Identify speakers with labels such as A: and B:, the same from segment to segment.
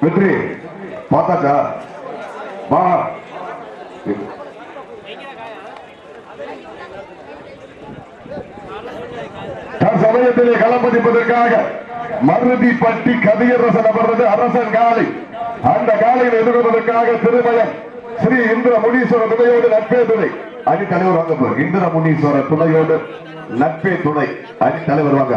A: வெற்றி. பார்த்தாச்சா? வா. சமயத்திலே களப்பதிப்பதற்காக மருதி பட்டி கதியரசன் அமர்ந்தது அரசன் காலை அந்த காலையில் எதிர்கொள்வதற்காக திருமயம் ஸ்ரீ இந்திர முனீஸ்வர துணையோடு நட்பே துணை. அணி தலைவர் வாங்க போ. இந்திர முனீஸ்வர துணையோடு நட்பே துணை. அணி தலைவர் வாங்க.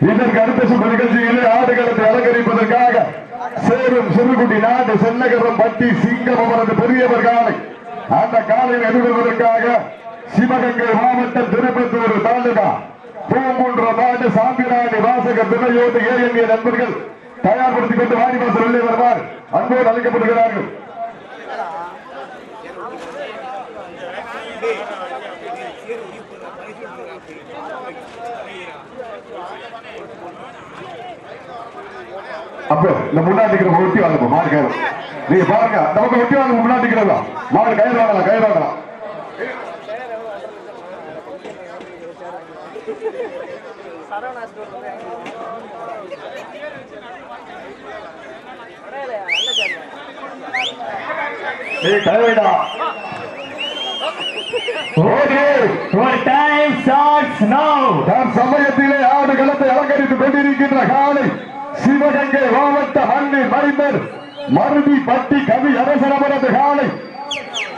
A: இதற்கு அடுத்த சுற்று நிகழ்ச்சியிலே ஆடுகளத்தை அலங்கரிப்பதற்காக சேரும் சிறுகுடி நாடு சென்னகரம் பட்டி சிங்கம் அவரது பெரியவர் காலை. அந்த காலையில் எதிர்கொள்வதற்காக சிவகங்கை மாவட்டம் திருப்பத்தூர் தாலுகா. பூங்குன்ற நாடு சாம்பிராணி வாசக துணையோடு ஏஎம்ஏ நண்பர்கள் தயார்படுத்திக் கொண்டு வாணிவாசல் உள்ளே வருவார். அன்போடு அழைக்கப்படுகிறார்கள். அப்போ இந்த முன்னாடி இருக்கிற ஒட்டி வாங்க மாடு கயிறு. நீங்க பாருங்க நமக்கு ஒட்டி வாங்க முன்னாடி இருக்கிறதா மாடு கயிறு வாங்கலாம் கயிறு வாங்கலாம். சமயத்திலே ஆடு களத்தை அலங்கரித்துக் கொண்டிருக்கின்ற காலை சிவகங்கை மாவட்ட மண்ணின் மைந்தர் மருதி பட்டி கவி அரசரமரது காலை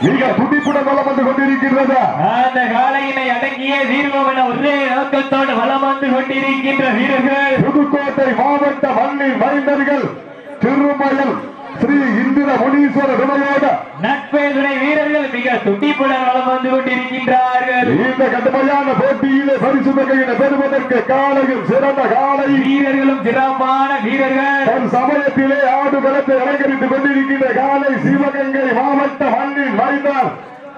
A: மிக துடிப்புடன் வளம் வந்து கொண்டிருக்கின்றது.
B: அந்த காலையினை அடங்கிய தீர்வம் என ஒரே நோக்கத்தோடு வலம் வந்து கொண்டிருக்கின்ற வீரர்கள்.
A: புதுக்கோட்டை மாவட்ட மண்ணின் மைந்தர்கள் திருமயம் ஸ்ரீ இந்திர முனீஸ்வர துணையோட
B: நட்பேதுரை வீரர்கள் மிக துடிப்புடன் வலம் வந்து கொண்டிருக்கின்றார்கள்.
A: இந்த கடுமையான போட்டியிலே பரிசு தொகையினை பெறுவதற்கு காலையும் சிறந்த காலை.
B: வீரர்களும் சிறப்பான வீரர்கள்.
A: தன் சமயத்திலே ஆடு களத்தை அலங்கரித்துக் கொண்டிருக்கின்ற காலை சிவகங்கை மாவட்ட மண்ணின் மைந்தார்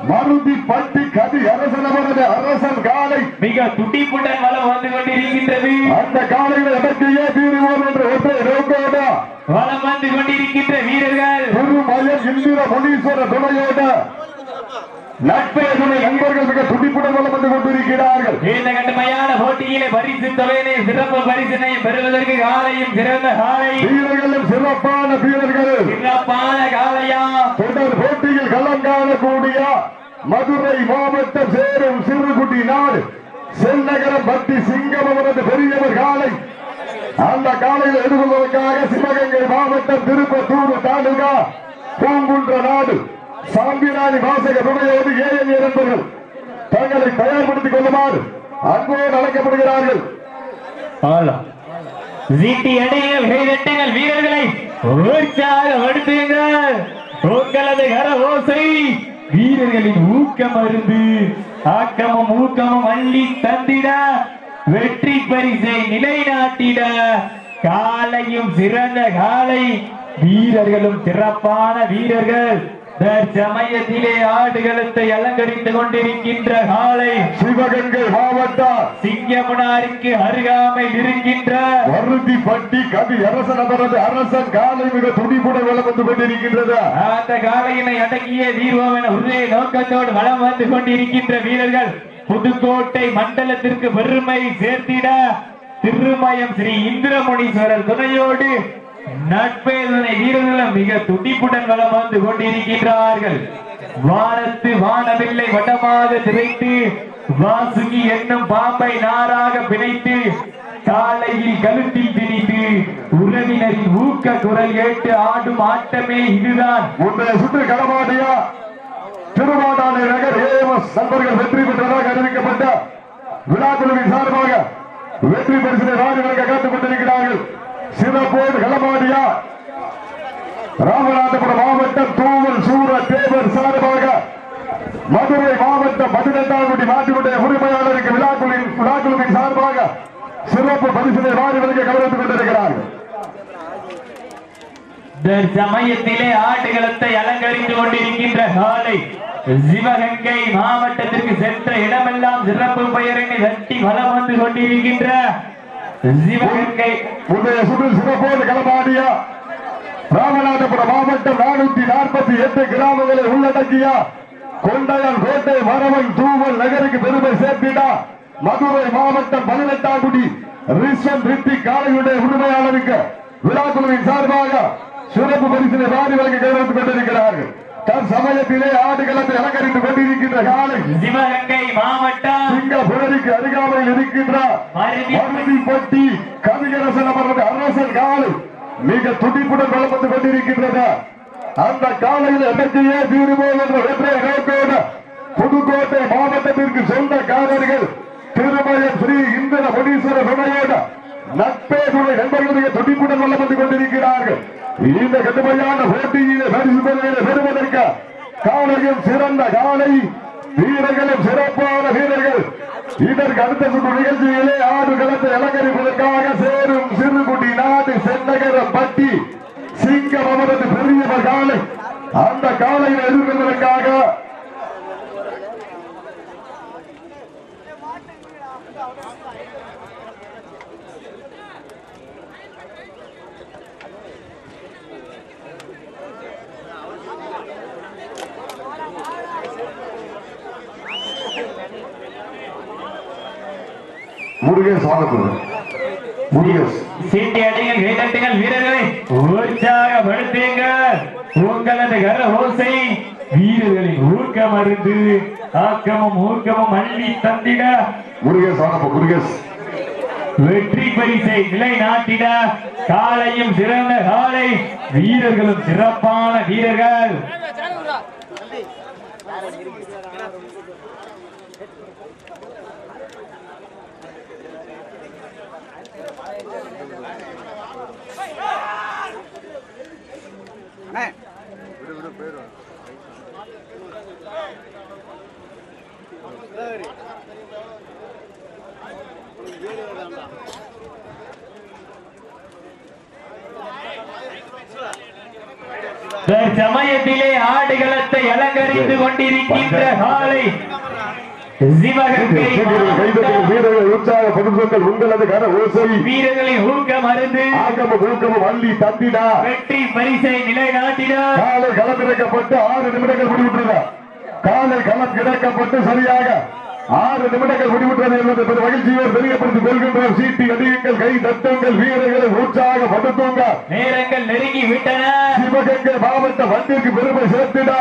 A: மருதி பட்டி கதி அரசனவரது அரசன் காலை.
B: மிக துடிப்புடன் வலம் வந்து கொண்டிருக்கின்றது.
A: அந்த காலையில் அடக்கியே தீருவோம் என்று ஒற்றை நோக்கோட
B: வலம் வந்து கொண்டிருக்கின்ற வீரர்கள்.
A: திருமயம் இந்திர முனீஸ்வர துணையோட நட்பே துணை நண்பர்கள் மிக துடிப்புடன் வளம் வந்து கொண்டிருக்கிறார்கள்.
B: இந்த கடுமையான போட்டியிலே பரிசு தொகையினை சிறப்பு பரிசினை பெறுவதற்கு காலையும் சிறந்த காலை
A: வீரர்களும் சிறப்பான வீரர்கள்.
B: சிறப்பான காலையா?
A: தொடர் போட்டியில் களம் காணக்கூடிய மதுரை மாவட்டம் சேரும் சிறுகுடி நாடு. சென்னகரம் பட்டி சிங்கம் அவரது பெரியவர் காலை அந்த காலையில் எதிர்கொள்வதற்காக சிவகங்கை மாவட்டம் திருப்பத்தூர் தாலுகா பூங்குன்ற நாடு. சாம்பியனாதி வாசக துணையோடு ஏழை நண்பர்கள் தங்களை தயார்படுத்திக் கொள்ளுமாறு அன்போடு அழைக்கப்படுகிறார்கள்.
B: சீட்டி அடையுங்கள் கைதட்டுங்கள் வீரர்களை உற்சாகப்படுத்துங்கள் உங்களது கர ஓசை வீரர்களின் ஊக்கம் அருந்து ஆக்கமும் ஊக்கமும் அள்ளி தந்திட வெற்றி பரிசை நிலைநாட்டிட காலையும் சிறந்த காலை வீரர்களும் சிறப்பான வீரர்கள். தற்சமயத்திலே ஆடுகளத்தை அலங்கரித்துக் கொண்டிருக்கின்ற காலை
A: சிவகங்கை மாவட்டம்
B: சிங்கமுனாருக்கு அருகாமையில் இருக்கின்ற
A: வருதி பட்டி கவி அரசன் அவரது அரசன் காலை மிக துடிப்புடன் வளம் வந்து கொண்டிருக்கின்றது.
B: அந்த காலையினை அடக்கிய தீர்வம் என ஒரே நோக்கத்தோடு வலம் வந்து கொண்டிருக்கின்ற வீரர்கள் புதுக்கோட்டை மண்டலத்திற்கு பெருமை சேர்த்திட திருமயம் ஸ்ரீ இந்திரமுனீஸ்வரர் துணையோடு நட்பேதனை வீரர்களும் மிக துடிப்புடன் வளம் வந்து கொண்டிருக்கின்றார்கள். வானத்து வானவில்லை வட்டமாக திரைத்து வாசுகி என்னும் பாம்பை நாராக பிணைத்து காலையில் கழுத்தில் திணித்து உறவினரின் ஊக்க குரல் கேட்டு ஆடும் ஆட்டமே இதுதான்.
A: உன்னை சுற்று களமாடியா? திருவாடானை நகர் ஏஎம்எஸ் நண்பர்கள் வெற்றி பெற்றதாக அறிவிக்கப்பட்ட விழாக்குழுவின் சார்பாக வெற்றி பரிசினை வாரி வழங்க காத்துக் கொண்டிருக்கிறார்கள். சிறப்போடு களமாடியா? ராமநாதபுரம் மாவட்டம் தூவல் சூர தேவர் சார்பாக மதுரை மாவட்டம் பதினெட்டாம் கோடி மாட்டினுடைய உரிமையாளருக்கு விழாக்குழுவின் விழாக்குழுவின் சார்பாக சிறப்பு பரிசினை வாரிகளுக்கு கவனித்துக் கொண்டிருக்கிறார்கள்
B: சமயத்திலே ஆட்டுகளத்தை அலங்கரித்துக் கொண்டிருக்கின்ற காலை சிவகங்கை மாவட்டத்திற்கு சென்ற இடமெல்லாம் சிறப்பு பெயரினை தட்டி வலம் வந்து கொண்டிருக்கின்ற சிவகங்கை.
A: முந்தைய சுற்றில் சிறப்போடு களமாடிய ராமநாதபுரம் மாவட்டம் நானூத்தி நாற்பத்தி எட்டு கிராமங்களை உள்ளடக்கிய கொண்டையால் கோட்டை மரவன் தூவல் நகருக்கு பெருமை சேர்த்திட மதுரை மாவட்டம் பதினெட்டாம் குடி ரிஷன் ரித்தி காலையுடைய உரிமையாளருக்கு விழாக்குழுவின் சார்பாக சிறப்பு பரிசினை வாரி வழங்கி கையெழுத்து கொண்டிருக்கிறார்கள். தற்சமயத்திலே ஆடுகளத்தை அலங்கரித்துக் கொண்டிருக்கின்ற காலை
B: சிவகங்கை மாவட்டம்
A: சிங்கப்புரருக்கு அருகாமையில் இருக்கின்ற மருதிப்பட்டி கவிகரசன் அவரது அரசன் காலை மிக துடிப்புடன் வளம் வந்து கொண்டிருக்கின்றது அந்த காலையில் எதற்கையே தீருவோம் என்ற வெற்றை நோக்கோடு புதுக்கோட்டை மாவட்டத்திற்கு சொந்தக்காரர்கள் திருமயம் ஸ்ரீ இந்திர முனீஸ்வர துணையோடு நட்பேதுடைய நண்பர்களுடைய துடிப்புடன் வளம் வந்து கொண்டிருக்கிறார்கள். இந்த கடுமையான போட்டியிலே பரிசு பெறுவதை பெறுவதற்கு காலையும் சிறந்த காலை வீரர்களும் சிறப்பான வீரர்கள். இதற்கு அடுத்த சுற்று நிகழ்ச்சியிலே ஆடு களத்தை அலங்கரிப்பதற்காக சேரும் சிறுகுடி நாடு சென்னகரம் பட்டி. சிங்கம் அவரது பெரியவர் காலை. அந்த காலையில் எதிர்கொள்வதற்காக முருகேஷ் வாங்கப்படுது முருகேஷ்
B: சீட்டி அடிகள் கைதட்டுங்கள் வீரர்களை உற்சாகப்படுத்துங்கள். உங்களது கர ஓசை வீரர்களின் ஊக்கம் அருந்து ஆக்கமும் ஊக்கமும் அள்ளி தந்திட.
A: முருகேஷ் வாங்கப்போ முருகேஷ்
B: வெற்றி பரிசை நிலைநாட்டிட. காலையும் சிறந்த காலை வீரர்களும் சிறப்பான வீரர்கள். சமயத்திலே ஆடுகளத்தை அலங்கரித்து கொண்டிருக்கின்ற காலை
A: உங்களது கர ஓசை.
B: வீரர்களின் ஊக்கம் அருந்து
A: ஆக்கமும் ஊக்கமும் அள்ளி தந்திடா.
B: வெற்றி பரிசை நிலைநாட்டிட.
A: காலை களம் இறக்கப்பட்டு ஆறு நிமிடங்கள் முடிவுற்றது. காலை களம் இறக்கப்பட்டு சரியாக ஆறு நிமிடங்கள் முடிவுற்றது என்பது பெரும் மகிழ்ச்சியோடு தெரியப்படுத்திக் கொள்கின்றோம். சீட்டி அடியுங்கள் கை தட்டுங்கள் வீரர்களை உற்சாகப்படுத்துங்க.
B: நேரங்கள் நெருங்கி விட்டன.
A: சிவகங்கை மாவட்ட வண்டிற்கு பெருமை சேர்த்திட.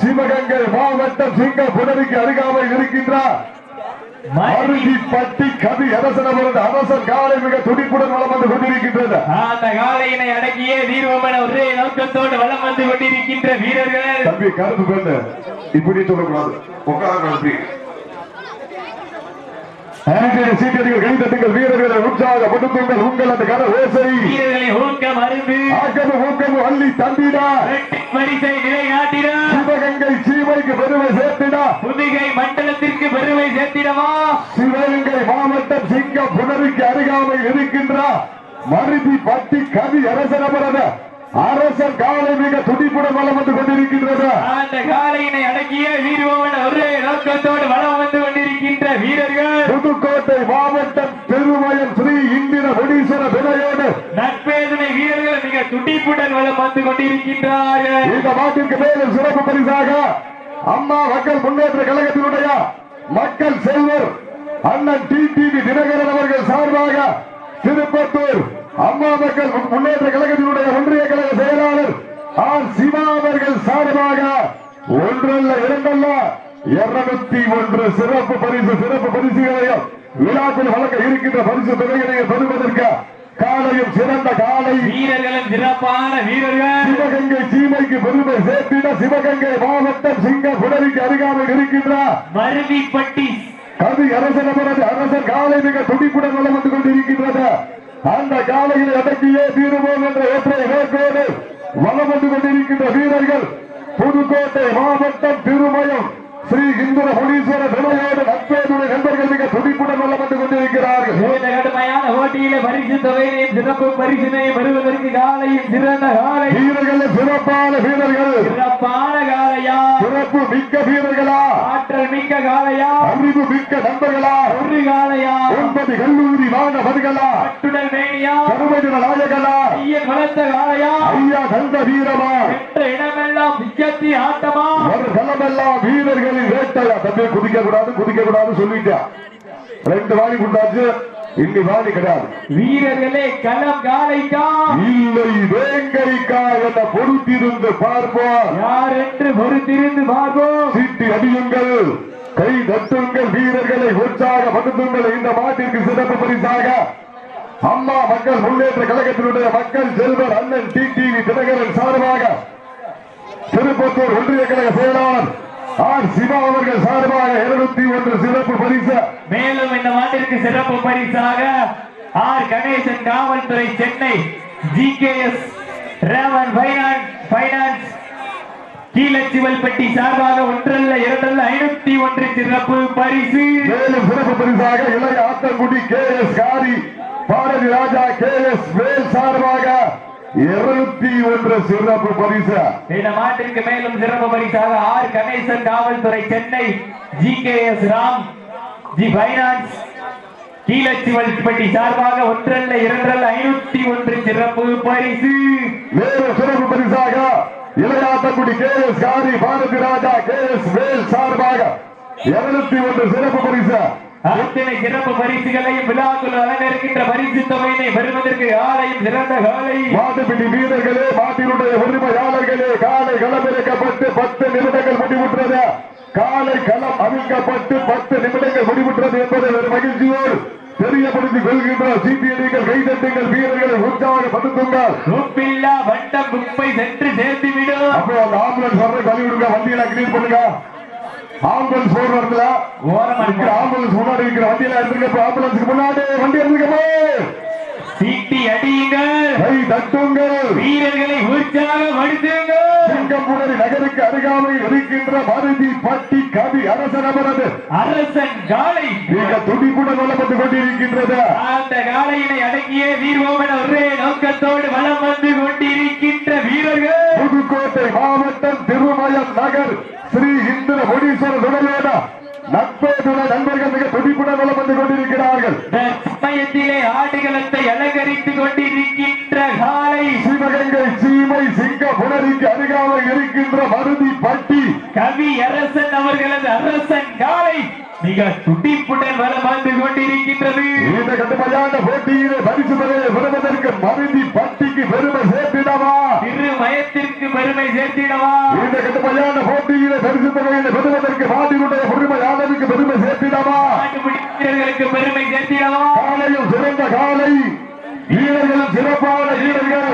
A: சிவகங்கை மாவட்டம் சிங்க புனருக்கு அருகாமையில் இருக்கின்றார் பட்டி கவி அரசனவரது அரசன் காலை மிக துடிப்புடன் வளம் வந்து கொண்டிருக்கின்றது.
B: அந்த காலையினை அடக்கிய வீரவம் என ஒரே நோக்கத்தோடு வலம் வந்து கொண்டிருக்கின்ற வீரர்கள்.
A: தம்பி கருப்பு பெண்ணு இப்படி சொல்லக்கூடாது. உட்கார சீட்டடிகள் கைதட்டுங்கள் வீரர்களை உற்சாகப்படுத்துங்கள் உங்கள் அந்த கர ஓசை.
B: வீரர்களை ஊக்கம் அருந்து
A: அள்ளி தந்திடா.
B: வெற்றி பரிசை நிலைநாட்டிட.
A: சிவகங்கை சீமைக்கு பெருமை சேர்த்திடா.
B: புதுகை மண்டலத்திற்கு பெருமை சேர்த்திடவா.
A: சிவகங்கை மாவட்டம் சிங்கம் புனருக்கு அருகாமையில் இருக்கின்ற. மருதி பட்டி கவி அரசனவரத அரசன் காலை மிக துடிப்புடன் வளம் வந்து கொண்டிருக்கின்றது
B: அந்த காலையினை அடக்கிய வீரவன் ஒரே நோக்கத்தோடு வலம் வந்து கொண்டிருக்கின்ற வீரர்கள்
A: புதுக்கோட்டை மாவட்டம் பெருமயம் ஸ்ரீ இந்திர முனீஸ்வர துணையோடு
B: நட்பேதனை வீரர்கள் மிக துடிப்புடன் வலம் வந்து கொண்டிருக்கின்றார்கள்.
A: இந்த மாட்டிற்கு மேலும் சிறப்பு பரிசாக அம்மா மக்கள் முன்னேற்ற கழகத்தினுடைய மக்கள் செல்வர் அண்ணன் டி டிவி தினகரன் அவர்கள் சார்பாக திருப்பத்தூர் அம்மா மக்கள் முன்னேற்ற கழகத்தினுடைய ஒன்றிய கழக செயலாளர் ஆர் சிவா அவர்கள் சார்பாக ஒன்றல்ல இரண்டல்ல இருநூத்தி ஒன்று சிறப்பு பரிசு சிறப்பு பரிசுகளையும் விழாக்கள் வழங்க இருக்கின்ற பரிசு தொகைகளையும் பெறுவதற்கு காலையும் சிறந்த காலை.
B: வீரர்களும் சிறப்பான வீரர்கள்.
A: சிவகங்கை சீமைக்கு பெருமை சேர்த்திட சிவகங்கை மாவட்டம் சிங்க புடரிக்கு அருகாமையில் இருக்கின்றார்
B: மருதிப்பட்டி
A: கவி அரசன் அவரது அரசன் காலை மிக துடிப்புடன் வளம் வந்து கொண்டிருக்கின்றது. அந்த காலையில் அடக்கியே தீருவோம் என்ற ஒற்றை நோக்கோடு வளம் வந்து கொண்டிருக்கின்ற வீரர்கள் புதுக்கோட்டை மாவட்டம் திருமயம் ஸ்ரீ இந்திர முனீஸ்வர துணையோடு நட்பேதுடைய நண்பர்கள் மிக துடிப்புடன் வந்து கொண்டிருக்கிறார்கள்.
B: இந்த கடுமையான போட்டியில பரிசு தொகையினையும் சிறப்பு பரிசினையும் பெறுவதற்கு காலையும் சிறந்த காலை.
A: வீரர்கள் சிறப்பான வீரர்கள்.
B: சிறப்பான காலையா?
A: சிறப்பு மிக்க வீரர்களா?
B: மிக்க காலையா?
A: அறிவு மிக்க நண்பர்களா
B: ஒரு காலையா?
A: ஒன்பது கல்லூரி மாணவர்களா
B: கட்டுடல் மேனியா?
A: கருமைதின நாயகனா
B: ஐயன் வளர்த்த காலையா?
A: ஐயா கந்த வீரமா
B: பெற்ற இடமெல்லாம் விக்கத்தி ஆட்டமா?
A: ஒரு களமெல்லாம் வீரர்களின் வேட்டையா? தம்பி குதிக்க கூடாது குதிக்க கூடாது சொல்லிட்டா. ரெண்டு வாணி கொடுத்தாச்சு இன்னி வாணி கிடையாது.
B: வீரர்களே களம் காலைக்கா?
A: இல்லை வேங்கைக்கா என பொறுத்திருந்து பார்ப்போம்.
B: யார் என்று பொறுத்திருந்து பார்ப்போம்.
A: சீட்டி அடியுங்கள். கை தட்டுங்கள் வீரர்களை உற்சாகப்படுத்துங்கள் இந்த மாட்டிற்கு சிறப்பு பரிசாக அம்மா மக்கள் முன்னேற்ற கழகத்தினுடைய மக்கள் செல்வர் அண்ணன் டி டிவி தினகரன் சார்பாக திருப்பத்தூர் ஒன்றிய கழக செயலாளர் ஆர் சிவா அவர்கள் சார்பாக இருநூத்தி ஒன்று சிறப்பு பரிசு.
B: மேலும் இந்த மாட்டிற்கு சிறப்பு பரிசாக ஆர் கணேசன் காவல்துறை Chennai G K S Revan finance finance Keezhasivalpatti சார்பாக ஒன்றல்ல இரண்டல்ல ஐநூத்தி ஒன்று சிறப்பு பரிசு.
A: மேலும் சிறப்பு பரிசாக இளைய Athangudi K S Kari Bharathi Raja K S Vel சார்பாக இருநூத்தி ஒன்று சிறப்பு பரிசு.
B: இந்த மாட்டிற்கு மேலும் சிறப்பு பரிசாக ஆர் கணேசன் காவல்துறை Chennai G K S Ram G finance Keezhasivalpatti சார்பாக ஒன்றல்ல இரண்டல்ல ஐநூத்தி ஒன்று சிறப்பு பரிசு.
A: மேலும் சிறப்பு பரிசாக Ilayathangudi K S Kari Bharathi Raja K S Vel சார்பாக இருநூத்தி ஒன்று சிறப்பு பரிசு.
B: அத்தனை சிறப்பு பரிசுகளையும் விழாக்குள் அலங்கரிக்கின்ற பரிசு தொகையினை பெறுவதற்கு ஆலயம் சிறந்த காலை.
A: மாட்டுப்பிடி வீரர்களே மாட்டினுடைய உரிமையாளர்களே காலை களமிறக்கப்பட்டு பத்து நிமிடங்கள் முடிவுற்றது. காலை களம் அமைக்கப்பட்டு பத்து நிமிடங்கள் முடிவுற்றது என்பதை ஒரு மகிழ்ச்சியோடு தெரியப்படுத்திக் கொள்கின்ற சிபிஐகள் கைதட்டுங்கள் வீரர்களை உற்சாகப்படுத்துங்கள்
B: உப்பில்லா வட்டம் குப்பை சென்று சேர்த்து விடும்
A: அப்போ அந்த ஆம்புலன்ஸ் வர்ற கழி விடுங்க வண்டியெல்லாம் கிளீன் பண்ணுங்க. ஆம்புலன்ஸ்
B: ஓரமா
A: இருக்கிற
B: இருக்க
A: ஆம்புலன்ஸ் முன்னாடி இருக்கிற வண்டியில இருந்துங்க ஆம்புலன்ஸ்க்கு முன்னாடி வண்டி இருந்துக்கமே
B: சீட்டி அடியுங்கள்.
A: கை தட்டுங்கள்.
B: வீரர்களை உற்சாகப்படுத்துங்கள்
A: சிங்கம்புணரி நகருக்கு அருகாமையில் இருக்கின்ற மருதி பட்டி கவி அரசன் அவரது.
B: அரசன் காலை
A: மிக துடிப்புடன் வளப்பட்டுக் கொண்டிருக்கின்றது.
B: அந்த காலையினை அடக்கிய வீர்வோமன் ஒரே நோக்கத்தோடு வலம் வந்து கொண்டிருக்கின்ற வீரர்கள்.
A: புதுக்கோட்டை மாவட்டம் திருமயம் நகர் ஸ்ரீ இந்திர முனீஸ்வரர் துணையோட நட்பேதுன நண்பர்கள் மிக துடிப்புடன் வளம் வந்து கொண்டிருக்கிறார்கள்.
B: சமயத்திலே ஆடுகளத்தை அலங்கரித்துக் கொண்டிருக்கின்ற
A: சிவகங்கை சீமை சிங்க புனரிக்கு அருகாமையில் இருக்கின்ற மருதி பட்டி
B: கவி அரசன் அவர்களது அரசன் காலை மிக துடிப்புடன் வலம் வந்து கொண்டிருக்கின்றது.
A: இந்த கடுமையான போட்டியிலே பரிசு பெறுவதற்கு மருதி பட்டிக்கு பெருமை சேர்த்திடவா?
B: திருமயத்திற்கு பெருமை சேர்த்திடவா?
A: இந்த கடுமையான போட்டியிலே பரிசு தொகையை பெறுவதற்கு உரிமையாளருக்கு பெருமை சேர்த்திடவா?
B: நாட்டுப்பிடி வீரர்களுக்கு பெருமை சேர்த்திடவா?
A: காலையும் சிறந்த காலை வீரர்களும் சிறப்பான வீரர்கள்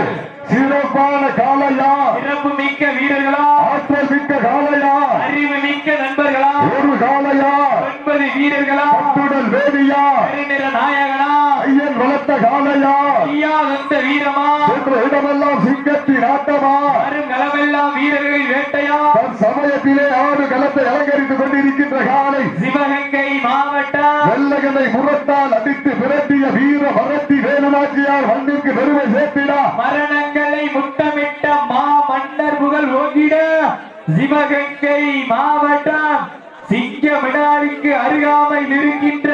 A: சிறப்பான காலையா
B: சிறப்பு மிக்க வீரர்களா?
A: ஆற்றல் மிக்க காலையா
B: அறிவு மிக்க நண்பர்களா?
A: ஒரு காலையா
B: ஒன்பது வீரர்களா?
A: கட்டுடல் வேதியா
B: பெருநிற நாயகனா?
A: ஐயன் வளர்த்த காலையா
B: ஐயா வந்த வீரமா?
A: என்ற இடமெல்லாம் சிங்கத்தின் ஆட்டமா
B: வரும் களமெல்லாம் வீரர்கள் வேட்டையா
A: தன் சமயத்திலே ஆடு களத்தை அலங்கரித்துக் கொண்டிருக்கின்ற காலை
B: சிவகங்கை மாவட்டம்
A: வெள்ளகனை அடித்து விரட்டிய வீர பரத்தி வேலுநாச்சியார் மண்ணுக்கு பெருமை சேர்த்திடா.
B: மரணங்களை முத்தமிட்ட மா மன்னர் புகழ் ஓங்கிட. சிவகங்கை மாவட்டம் சிங்கமிடாரிக்கு அருகாமையில் இருக்கின்ற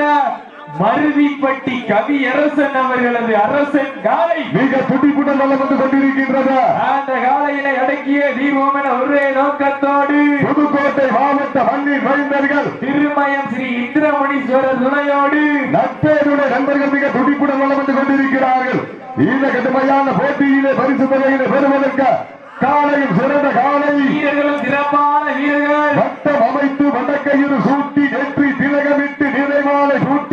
B: மருதிப்பட்டி கவி அரசன் அவர்களது அரசன் காலை.
A: மிக துடிப்புடன் வந்து கொண்டிருக்கின்றது.
B: அந்த காலையினை அடக்கிய தீபோமன ஒரே நோக்கத்தோடு
A: புதுக்கோட்டை மாவட்ட மண்ணின் மைந்தர்கள்
B: திருமயம் ஸ்ரீ இந்திரமணீஸ்வரர் துணையோடு
A: நட்பேருடைய நண்பர்கள் மிக துடிப்புடன் வந்து கொண்டிருக்கிறார்கள். இந்த கடுமையான போட்டியிலே பரிசு தொகையிலே பெறுவதற்கு காலையும் சிறந்த காலை.
B: வீரர்களும் சிறப்பான வீரர்கள்.
A: வட்டம் அமைத்து வடக்கையில் சூட்டி நெற்றி திலகமிட்டு நிறைவாலை சூட்டி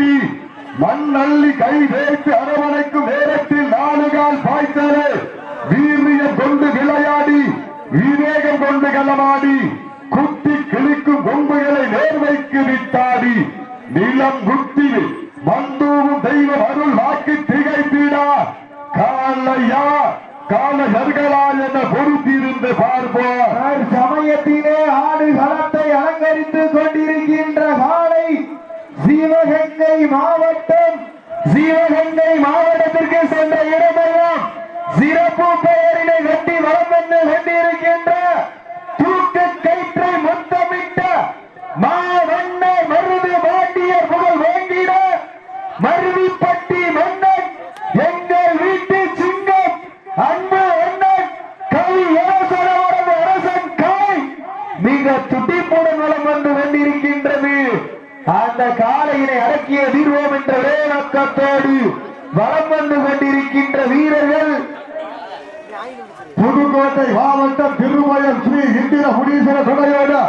A: மண் அள்ளி கை வைத்து அரவணைக்கும் நேரத்தில் நாலுகால் பாய்ச்சலே வீரியம் கொண்டு விளையாடி விவேகம் கொண்டு களமாடி குத்தி கிழிக்கும் கொம்புகளை நேர்வைக்கு விட்டாடி. நிலம் குத்தி மந்தூரும் தெய்வம் அருள் வாக்கு திகைத்திடா காலையா கால என பொறுத்திருந்து பார்ப்போம்
C: சமயத்திலே ஆடு களத்தை அலங்கரித்துக் கொண்டிருக்கின்ற காலை சிவகங்கை மாவட்டம் சிவகங்கை மாவட்டத்திற்கு சென்ற இடமெல்லாம் சிறப்பு பெயரினை வெட்டி வளம் வந்து கொண்டிருக்கின்ற தூக்கு கயிற்றை முத்தமிட்ட மாவண்ண மருது மாண்டியர் புகழ் வேண்டிட மருவிப்பட்டி மன்னன் எங்கள் வீட்டு சிங்கம் அன்பு அண்ணன் கவி இளசரவரது அரசன் காய் மிக துடிப்புடன் வளம் வந்து கொண்டிருக்கின்றது. அந்த காலையினை அடக்கிய தீர்வோம் என்ற ஒரே நோக்கத்தோடு வளம் வந்து கொண்டிருக்கின்ற வீரர்கள்
A: புதுக்கோட்டை மாவட்டம் திருமயம் ஸ்ரீ இந்திர முனீஸ்வர துணையோடு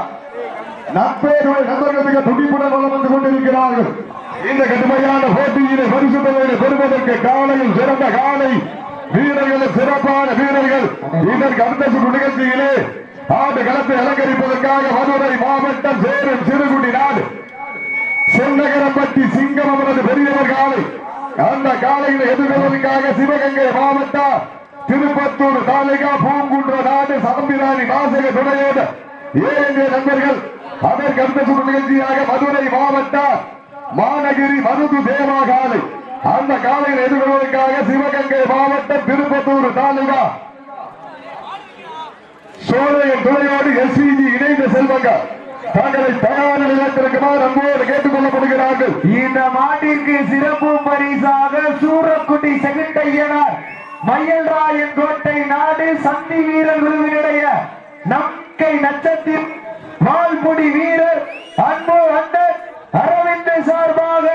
A: நட்பேருடைய நண்பர்கள் மிக துடிப்புடன் வளம் வந்து கொண்டிருக்கிறார்கள். இந்த கடுமையான போட்டியினை பரிசு பெறுவதற்கு காலையில் சிறந்த காலை வீரர்கள் சிறப்பான வீரர்கள். இதற்கு அடுத்த நிகழ்ச்சியிலே ஆண்டு களத்தை அலங்கரிப்பதற்காக மதுரை மாவட்டம் சேரும் சிறுகுடி நாடு. சென்னகரம்பட்டி சிங்கம் அவரது பெரியவர் காலை. அந்த காலையில் எதிர்கொள்வதற்காக சிவகங்கை மாவட்டம் திருப்பத்தூர் தாலுகா பூங்குன்ற நாடு சாம்பிராணி வாசக துணையோடு ஏழு நண்பர்கள். அதற்கு அடுத்த சுற்று நிகழ்ச்சியாக மதுரை மாவட்டம் மாநகிரி மருது தேவா காலை. அந்த காலையில் எதிர்கொள்வதற்காக சிவகங்கை மாவட்டம் திருப்பத்தூர் தாலுகா சோழையின் துணையோடு எஸ்பிஜி இணைந்த செல்வங்க தங்களை தயார் நிலையத்திற்குமாறு அன்போடு கேட்டுக் கொள்ளப்படுகிறார்கள்
C: இந்த மாட்டிற்கு சிறப்பு பரிசாக சூரக்குடி செகுட்டையனார் மயல்ராயன் கோட்டை நாடு சந்தி வீரர் குழுவினுடைய நம்கை நட்சத்திர வால்முடி வீரர் அன்பு அண்ணன் அரவிந்த் சார்பாக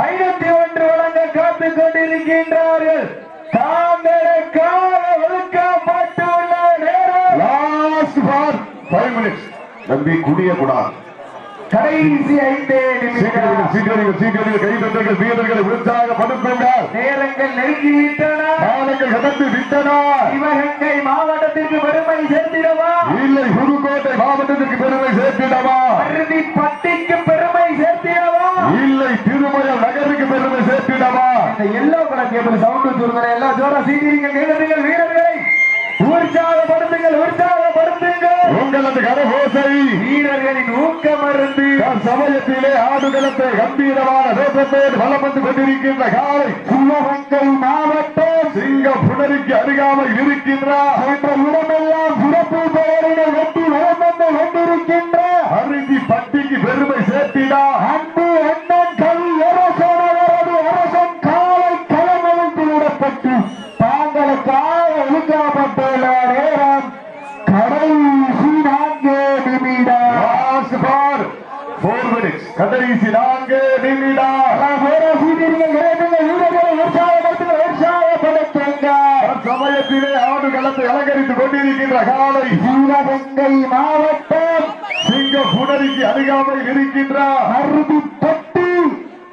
C: ஐநூத்தி ஒன்று வழங்க காத்துக் கொண்டிருக்கின்றார்கள். தாங்களுக்காக ஒதுக்கப்பட்டுள்ள நேரம்
A: லாஸ்ட் ஃபார் ஃபைவ் மினிட்ஸ் தம்பி குடிய கூடாது
C: கடைசி ஐந்தே நிமிடம்
A: சீக்கிரம் சீக்கிரம் கைதட்டங்கள் வீரர்களை உற்சாகப்படுத்துங்கள்
C: நேரங்கள் நெருங்கிவிட்டன
A: காலங்கள் கடந்து விட்டன.
C: சிவகங்கை மாவட்டத்திற்கு பெருமை சேர்த்திடவா?
A: இல்லை புதுக்கோட்டை மாவட்டத்திற்கு பெருமை சேர்த்திடவா?
C: அருதி பட்டிக்கு பெருமை சேர்த்திடவா?
A: இல்லை திருமயம் நகருக்கு பெருமை சேர்த்திடவா?
C: இந்த எல்லோ கலர் கேபிள் சவுண்ட் சொல்கிறேன் எல்லாம் ஜோரா சீக்கிரங்கள் கைதட்டுங்கள் வீரர்களை. உற்சாகப்படுத்துங்கள் உற்சாகப்படுத்துங்கள்
A: உங்களது கரகோசை
C: வீரர்களின் ஊக்கம் அருந்து
A: சமயத்திலே ஆடுகளத்தை கம்பீரமான வேப்பத்தோடு வலம் வந்து கொண்டிருக்கின்ற காலை
C: சிவகங்கை மாவட்டம்.
A: சிங்க புனருக்கு அருகாமல் இருக்கின்றார்.
C: என்ற இடமெல்லாம் சிறப்பு பெயரினை வெட்டி வளம் வந்து கொண்டிருக்கின்ற.
A: அருகி பட்டிக்கு பெருமை சேர்த்திடா.
C: கடைசி நான்கு
A: சமயத்திலே ஆடுகளத்தை அலங்கரித்துக் கொண்டிருக்கின்ற காலை.
C: சிவகங்கை மாவட்டம்
A: சிங்க புனரிக்கு அருகாமல் இருக்கின்றார்
C: அருதிப்பட்டி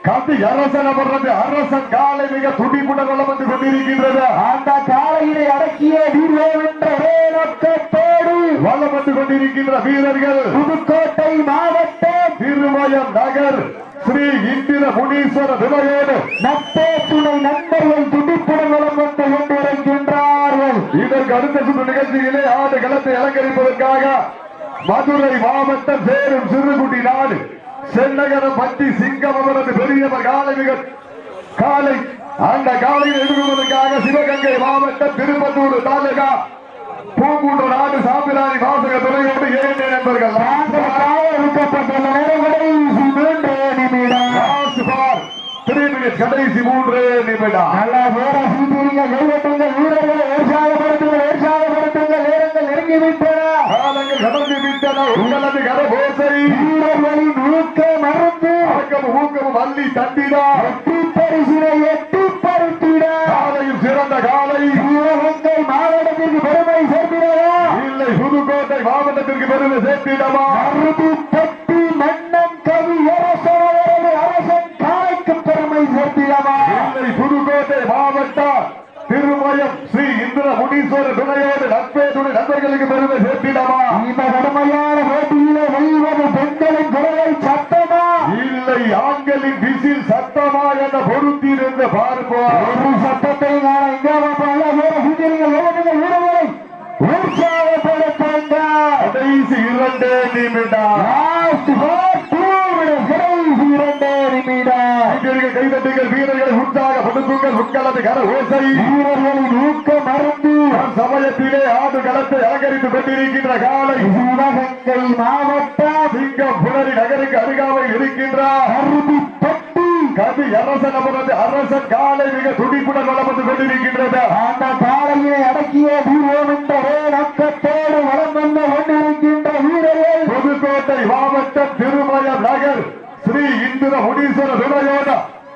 A: காத்து அரசன் அமர்றது அரசன் காலை மிக துடிப்புடன் வலம் வந்து கொண்டிருக்கின்றது.
C: அந்த காலையினை அடக்கிய வீரர் என்ற ஒரே நோக்கத்தோடு
A: கொண்டிருக்கின்ற வீரர்கள்.
C: புதுக்கோட்டை மாவட்டம்
A: திருமயம் நகர் ஸ்ரீ இந்திர முனீஸ்வர விலையோடு
C: நட்பே துணை நண்பர்கள் துடிப்புடன் வளம் வந்து கொண்டிருக்கின்றார்கள்.
A: இதற்கு அடுத்த சுற்று நிகழ்ச்சியிலே ஆடு களத்தை அலங்கரிப்பதற்காக மதுரை மாவட்டம் சேரும் சிறுகுடி நாடு. சென்னகரம் பட்டி சிங்கம் அவரது பெரியவர் காலை காலை அந்த காலையில் எதிர்கொள்வதற்காக சிவகங்கை மாவட்டம் திருப்பத்தூர் தாலுகா பூங்குன்ற நாடு சாம்பிராணி வாசக துறையோடு ஏழு நண்பர்கள்?
C: கடைசி மூன்று நிமிடம்
A: Last for three minutes. கடைசி மூன்று நிமிடம்.
C: நல்லா வேற சீட்டிங்க கைவட்டுங்கள் வீரர்களை உற்சாகப்படுத்துங்கள் உற்சாகப்படுத்துங்கள் நேரங்கள் நெருங்கிவிட்டன.
A: கடந்து விட்டன உங்களது கரபோசை
C: வீரர்களின் ஊக்கம் மறந்து
A: ஆக்கமும் ஊக்கமும் அள்ளி தட்டினா
C: எட்டி பரிசினை எட்டி பருத்திட
A: காலையில் சிறந்த காலை.
C: சிவகங்கை மாவட்டத்திற்கு பெருமை சேர்த்திடவா?
A: இல்லை புதுக்கோட்டை மாவட்டத்திற்கு பெருமை சேர்த்திடமா
C: அறுதி பட்டி மன்னன் கவி அரசனவரது அரசன் காலைக்கு பெருமை சேர்த்திடவா?
A: இல்லை புதுக்கோட்டை மாவட்டம் திருமயம் ஸ்ரீ இந்திர முனீஸ்வர துணையோடு நட்பே துணை நண்பர்களுக்கு பெருமை சேர்த்திடமா
C: இந்த கடுமையான போட்டியிலே வெளிவரு பெண்களின் குரல் சத்தமா?
A: இல்லை ஆண்களின் விசில் சத்தமா என பொருத்தியிருந்து பார்ப்போம்.
C: ஒரு சத்தத்தை நான் எங்கே பல பேர்
A: சிந்திருங்கள் எழுதுங்கள். வீரர்களை உற்சாகப்படுத்த கடைசி வீரர்கள் கைதட்டுங்கள். வீரர்களை உற்சாகப்படுத்துங்கள். கர ஓசை.
C: வீரர்களின் ஊக்க மருந்து
A: சமயத்திலே ஆடு களத்தை அலங்கரித்துக் கொண்டிருக்கின்ற காலை
C: சிவகங்கை மாவட்டம்
A: சிங்கம் புனரி நகருக்கு அருகாமையில் இருக்கின்றார்
C: அருவிப்பட்டி
A: கவி அரசன் அவரது அரசன் காலை மிக துடிப்புடன் வளம் வந்து கொண்டிருக்கின்றது.
C: அந்த காலையை அடக்கிய வீரம் என்றே நோக்கத்தோடு வளம் வந்து கொண்டிருக்கின்ற வீரர்கள்
A: புதுக்கோட்டை மாவட்டம் திருமயம் நகர் ஸ்ரீ இந்திர முனீஸ்வர துணையோட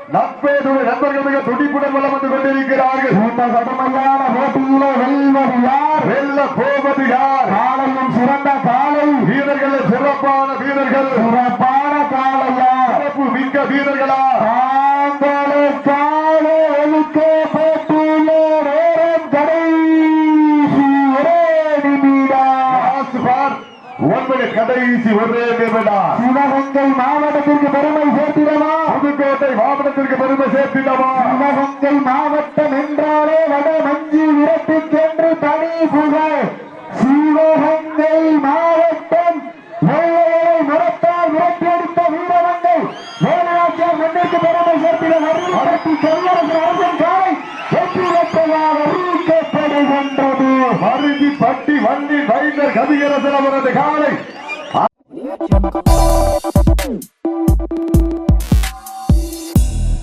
A: நட்பேதுடைய நண்பர்கள் மிக துடிப்புடன் வளம் வந்து கொண்டிருக்கிறார்கள்.
C: இந்த கடுமையான போட்டியிலே வெல்வது யார்?
A: வெல்ல போவது யார்?
C: காலையும் சிறந்த காலை.
A: வீரர்கள் சிறப்பான வீரர்கள்.
C: சிறப்பான காலையா?
A: சிறப்பு மிக்க வீரர்களா? கடைசி ஒரே நிமிடம்.
C: சிவகங்கை மாவட்டத்திற்கு பெருமை சேர்த்திடவா?
A: புதுக்கோட்டை மாவட்டத்திற்கு பெருமை சேர்த்திடவா?
C: சிவகங்கை மாவட்டம் என்றாலே வட மஞ்சு விரட்டுக்கென்று தனி புகழ். சிவகங்கை மாவட்டம் வெள்ளையரை முரத்தால் விரட்டியடித்த வீரவங்கள் வேலுநாச்சியார் மண்ணிற்கு பெருமை சேர்த்திட வருத்தி செல்லரசு அரசன் காலை வெற்றி பெற்றதாக அறிவிக்கப்படுகின்றது
A: மருதி பட்டி வண்டி வைத்தர் கவியரசன் அவரது காலை